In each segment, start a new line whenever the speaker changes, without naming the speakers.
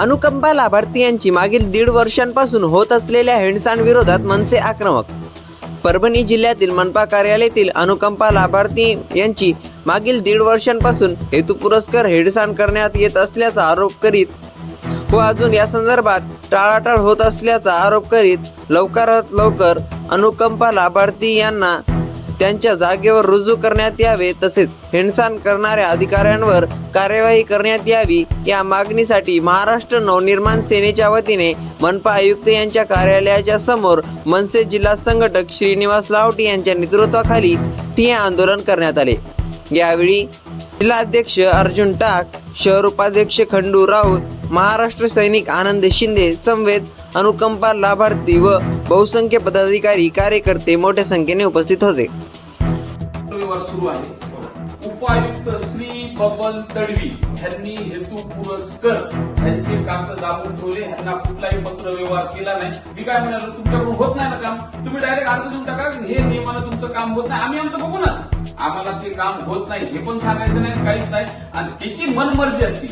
अनुकंपा लाभार्थी यांची मागील दीड वर्षांपासून होत असलेल्या हिंसांविरोधात मनसे आक्रमक. परभणी जिल्ह्यातील मनपा कार्यालयातील अनुकंपा लाभार्थी यांची मागील दीड वर्षांपासून हेतुपुरस्कर हेडसाण करण्यात येत असल्याचा आरोप करीत व अजून या संदर्भात टाळाटाळ होत असल्याचा आरोप करीत लवकरात लवकर अनुकंपा लाभार्थी यांना त्यांच्या जागेवर रुजू करण्यात यावे तसेच हिंडसाण करणाऱ्या अधिकाऱ्यांवर कार्यवाही करण्यात यावी या मागणीसाठी महाराष्ट्र नवनिर्माण सेनेच्या वतीने मनपा आयुक्त यांच्या कार्यालयाच्या समोर मनसे जिल्हा संघटक श्रीनिवास लावटी यांच्या नेतृत्वाखाली ठिय्या आंदोलन करण्यात आले. यावेळी जिल्हाध्यक्ष अर्जुन टाक शहर उपाध्यक्ष खंडू राऊत महाराष्ट्र सैनिक आनंद शिंदे समवेत अनुकंपा लाभार्थी व बहुसंख्य पदाधिकारी कार्यकर्ते मोठ्या संख्येने उपस्थित होते.
रविवार सुरू आहे. उपायुक्त श्री बबन तडवी यांनी हेतू पुरस्कर यांचे कागद दाबून ठेवले. यांना कुठलाही पत्र व्यवहार केला नाही. मी काय म्हणालो तुमच्याकडून होत नाही ना काम? तुम्ही डायरेक्ट अर्ज देऊन टाका. हे नियमानं तुमचं काम होत नाही. आम्ही आमचं बघू ना. आम्हाला ते काम होत नाही. हे पण सांगायचं नाही काहीच नाही. आणि त्याची मनमर्जी असती.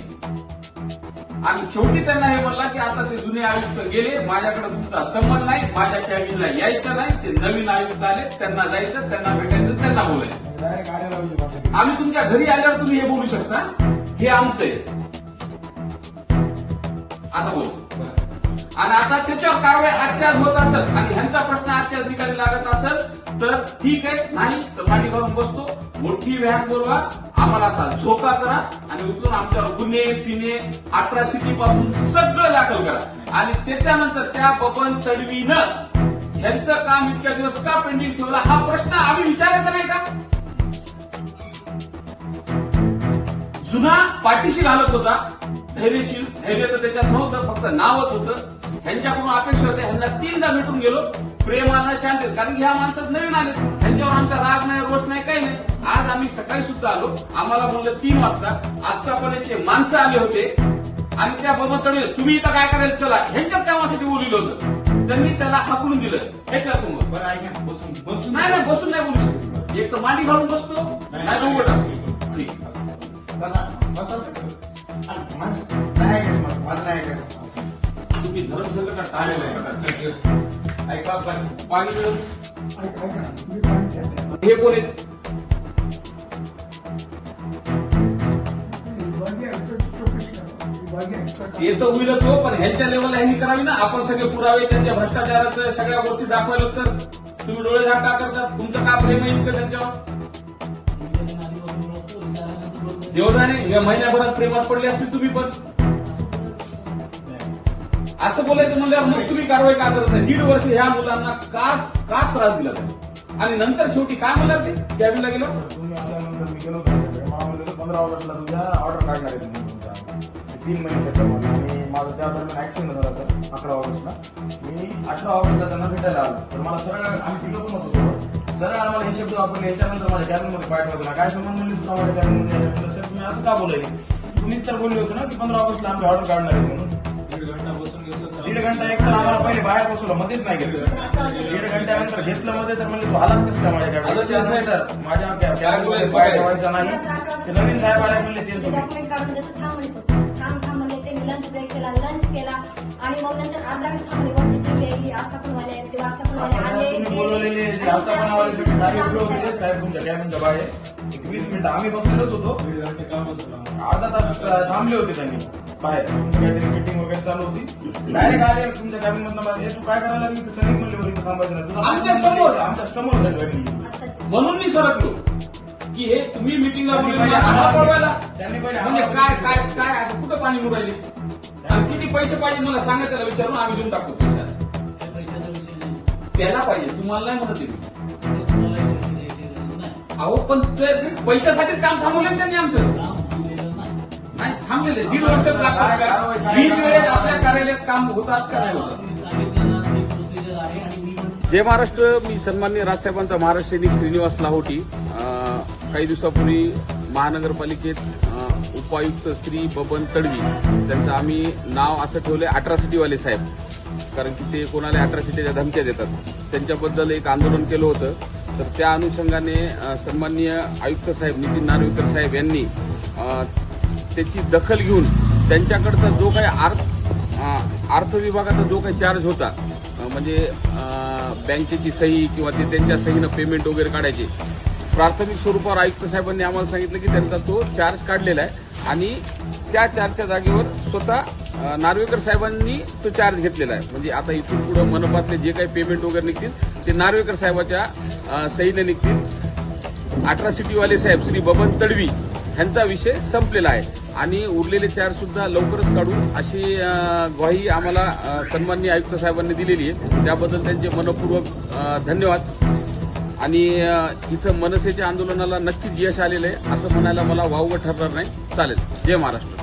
आणि शेवटी त्यांना हे म्हणला की आता ते जुने आयुक्त गेले. माझ्याकडे तुमचा संबंध नाही. माझ्या कॅबिनला यायचं नाही. ते नवीन आयुक्त आले. त्यांना जायचं. त्यांना भेटायचं. त्यांना बोलायचं. आम्ही तुमच्या घरी आल्यावर तुम्ही हे बोलू शकता. हे आमचं आहे. आता बोल. आणि आता त्याच्यावर कारवाई आजच्या होत असेल आणि ह्यांचा प्रश्न आजच्या अधिकारी लागत असेल तर ठीक आहे. नाही तर पाठी घालून बसतो. मोठी व्यायाम बोलवा. आम्हाला असा झोका करा आणि उतरून आमच्यावर गुन्हे पिणे अट्रॉसिटी पासून सगळं दाखल करा. आणि त्याच्यानंतर त्या बबन तडवीनं ह्यांचं काम इतक्या दिवस का पेंडिंग ठेवलं हा प्रश्न आम्ही विचारायचा नाही का? जुना पाठीशी घालत होता. धैर्यशील. धैर्य तर त्याच्यात नव्हतं फक्त नावच होतं. ह्यांच्याकडून अपेक्षा होत्या ह्यांना तीनदा भेटून गेलो. प्रेमानं शांत. कारण की ह्या माणसात नवीन आले. ह्यांच्यावर आमचा राग नाही रोष नाही काही नाही. आज आम्ही सकाळी सुद्धा आलो. आम्हाला म्हणलं तीन वाजता. आजतापर्यंतचे माणसं आले होते. आणि त्या बबनकडे तुम्ही इथं काय करायचं? चला. ह्यांच्याच कामासाठी बोललेलं होतं. त्यांनी त्याला हाकलून दिलं. ह्याच्यासमोर
बसून बसून
नाही नाही बसून नाही बोलू शकत. एक तर मांडी घालून बसतो. नाही उभं टाकतो
बसा बसा नाही माझं नाही
तुम्ही
ऐका पण
पाणी. हे कोण आहेत? ते तर होईलच हो पण ह्यांच्या लेवलला ह्यांनी करावी ना. आपण सगळे पुरावे त्यांच्या भ्रष्टाचाराचं सगळ्या गोष्टी दाखवायला तर तुम्ही डोळे झाक का करतात? तुमचं का प्रेम आहे इतकं त्यांच्यावर? देवदाने या महिन्याभरात प्रेमात पडले असतील तुम्ही पण. असं बोलायचं म्हणल्यावर मग तुम्ही कारवाई का करत नाही? दीड वर्ष ह्या मुलांना का का त्रास दिला आणि नंतर शेवटी काय म्हणणार ते? कॅबिनला गेलो?
तुम्ही आल्यानंतर मी गेलो पंधरा ऑगस्टला तुझ्या ऑर्डर काढणार आहे तुमचा तीन महिन्याच्या प्रमाणे आणि माझा त्या दरम्यान ऍक्सिडेंट झाला सर अकरा ऑगस्टला मी अठरा ऑगस्टला त्यांना भेटायला आलो. तर मला सरळ आम्ही तिघं पण होतो सरळ आम्हाला हे शब्द वापरले याच्यानंतर माझ्या कॅबिनमध्ये पाठ होतो ना. काय संबंध म्हणले तुला माझ्या कॅबिनमध्ये सर तुम्ही असं का बोलायले तुम्हीच तर बोलले होते ना की पंधरा ऑगस्टला आम्ही ऑर्डर काढणार आहे म्हणून. दीड घंटा एक तर आम्हाला पहिले बाहेर बसवलं मध्येच नाही घेतलं दीड घंट्यानंतर घेतलं मध्ये तर म्हणजे आलाच कसं काय माझ्या
आता ते
कॅबिनेट
साहेब-
माझ्या पाय ठेवायचा नाही. ते नवीन साहेब आले म्हणले ते
लंच ब्रेक केला लंच केला. आणि मग नंतर अर्धा थांबले.
आता
आले गेले.
बोलवलेले जे आस्थापनावाले सगळे गाडी उभे होते साहेब तुमच्या बाहेर. एक वीस मिनिटं. आम्ही बसलेलोच होतो. अर्धा तास थांबले होते त्यांनी बाहेर. तुमची काहीतरी मीटिंग वगैरे चालू होती. डायरेक्ट आले तुमच्या कॅबिन मधनं हे तू काय करायला लागली? तर सैनिक म्हणले बरं इथं थांबायचं नाही. तुझा आमच्यासमोर. आमच्यासमोर झाली.
म्हणून मी सरकलो. की हे तुम्ही मिटिंगला
त्यांनी पहिले पहिले
म्हणजे काय काय काय असं कुठं पाणी मुरायले आणि किती पैसे पाहिजे मला सांगा त्याला विचारून आम्ही देऊन टाकतो पैसे. त्याला पाहिजे तुम्हाला नाही म्हणत. अहो पण ते पैशासाठीच काम थांबवले त्यांनी आमचं. नाही थांबलेले. दीड वर्ष लागतात का? दीड वेळेत आपल्या कार्यालयात काम होतात का नाही होतात जय महाराष्ट्र मी सन्मान्य राजसाहेबांचा महाराष्ट्र सैनिक श्रीनिवास लाहोटी. अं, काही दिवसापूर्वी महानगरपालिकेत अं, उपायुक्त श्री बबन तडवी त्यांचं आम्ही नाव असं ठेवले अट्रॉसिटीवाले साहेब. कारण की ते कोणाला अट्रॉसिटीच्या धमक्या देतात. त्यांच्याबद्दल एक आंदोलन केलं होतं. तर त्या अनुषंगाने सन्माननीय आयुक्त साहेब नितीन नार्वेकर साहेब यांनी त्याची दखल घेऊन त्यांच्याकडचा जो काही अर्थ अर्थ विभागाचा जो काही चार्ज होता म्हणजे बँकेची सही किंवा ते त्यांच्या सहीनं पेमेंट वगैरे काढायचे प्राथमिक स्वरूपावर आयुक्त साहेबांनी आम्हाला सांगितलं की त्यांचा तो चार्ज काढलेला आहे आणि त्या चार्जच्या जागेवर स्वतः नार्वेकर साहेबांनी तो चार्ज घेतलेला आहे. म्हणजे आता इथून पुढे मनपातले जे काही पेमेंट वगैरे निघतील ते नार्वेकर साहेबाच्या अं, सहीने निघतील. सिटीवाले साहेब श्री बबन तडवी ह्यांचा विषय संपलेला आहे. आणि उरलेले चार सुद्धा लवकरच काढू अशी ग्वाही आम्हाला सन्माननीय आयुक्त साहेबांनी दिलेली आहे. त्याबद्दल त्यांचे मनपूर्वक धन्यवाद. आणि इथं मनसेच्या आंदोलनाला नक्कीच यश आलेलं आहे असं म्हणायला मला वावगं ठरणार नाही. चालेल. जय महाराष्ट्र.